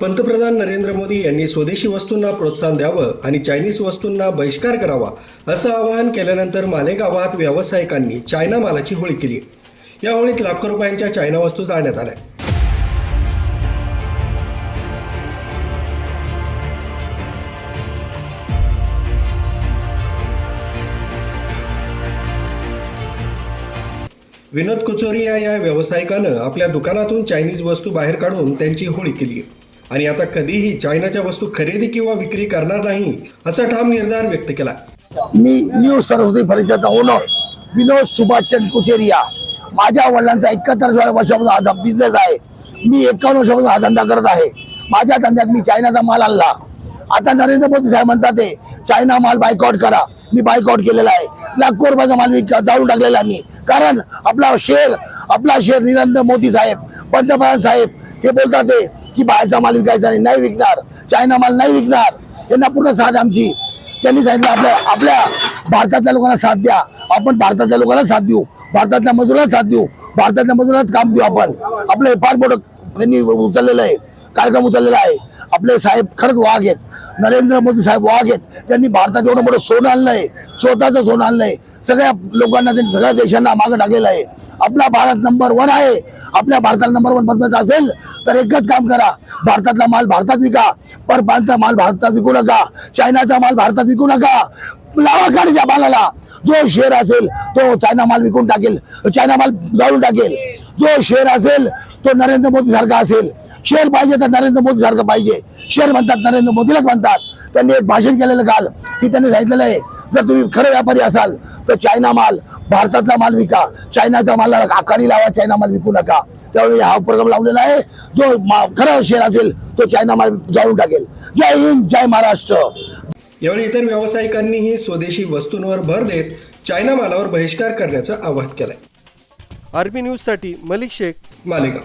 पंतप्रधान नरेंद्र मोदी यांनी स्वदेशी वस्तूंना प्रोत्साहन द्यावं आणि चायनीज वस्तूंना बहिष्कार करावा असं आवाहन केल्यानंतर मालेगावात व्यावसायिकांनी चायना मालाची होळी केली. या होळीत लाखो रुपयांच्या चायना वस्तू जाळण्यात आल्या. विनोद कुचोरिया या व्यावसायिकानं आपल्या दुकानातून चायनीज वस्तू बाहेर काढून त्यांची होळी केली. आणि आता कधीही चायनाच्या वस्तू खरेदी किंवा विक्री करणार नाही असा ठाम निर्धार व्यक्त केला. मी न्यू सरस्वती फर्निचरचा ओनर विनोद सुभाषचंद कुचेरिया. माझ्या वडिलांचा एकाहत्तर वर्षापासून हा बिझनेस आहे. मी एकावन्न वर्षापासून हा धंदा करत आहे. माझ्या धंद्यात मी चायनाचा माल आणला. आता नरेंद्र मोदी साहेब म्हणतात ते चायना माल बायकॉट करा. मी बायकॉट केलेला आहे. लाखो रुपयाचा माल विक जाळून टाकलेला आहे मी. कारण आपला शेअर आपला शेअर नरेंद्र मोदी साहेब पंतप्रधान साहेब हे बोलतात ते की बाहेरचा माल विकायचा नाही नाही विकणार. चायना माल नाही विकणार. यांना पूर्ण साथ आमची. त्यांनी सांगितलं आपल्या आपल्या भारतातल्या लोकांना साथ द्या. आपण भारतातल्या लोकांना साथ देऊ. भारतातल्या मजुराला साथ देऊ. भारतातल्या मजुरालाच काम देऊ आपण. आपलं हे फार मोठं त्यांनी उचललेलं आहे. कार्यक्रम उचललेला आहे. आपले साहेब खरंच वाघ आहेत. नरेंद्र मोदी साहेब वाघ आहेत. त्यांनी भारतात एवढं मोठं सोनं आणलं आहे स्वतःचं सोनं आणलं आहे सगळ्या लोकांना त्यांनी सगळ्या देशांना मागं टाकलेलं आहे. आपला भारत नंबर वन आहे. आपल्या भारताला नंबर वन बनवायचं असेल तर एकच काम करा. भारतातला माल भारतात विका. परप्रांतचा माल भारतात विकू नका. चायनाचा माल भारतात विकू नका. लावा मालाला. जो शेअर असेल तो चायना माल विकून टाकेल. चायना माल जाळून टाकेल. जो शेअर असेल तो नरेंद्र मोदी सारखा असेल. शेअर पाहिजे तर नरेंद्र मोदी सारखं पाहिजे. शेअर म्हणतात नरेंद्र मोदीलाच म्हणतात. त्यांनी एक भाषण केलेलं काल की त्यांनी सांगितलेलं आहे जर तुम्ही खरे व्यापारी असाल तर चायना माल भारतातला माल विका. चायनाचा माल आखाडी लावा चायना माल विकू नका. त्यावेळी हा उपक्रम लावलेला आहे. जो खरा शेअर असेल तो चायना माल जाळून टाकेल. जय हिंद जय महाराष्ट्र. यावेळी इतर व्यावसायिकांनीही स्वदेशी वस्तूंवर भर देत चायना मालावर बहिष्कार करण्याचं आवाहन केलंय. आरबी न्यूजसाठी मलिक शेख मालेगाव.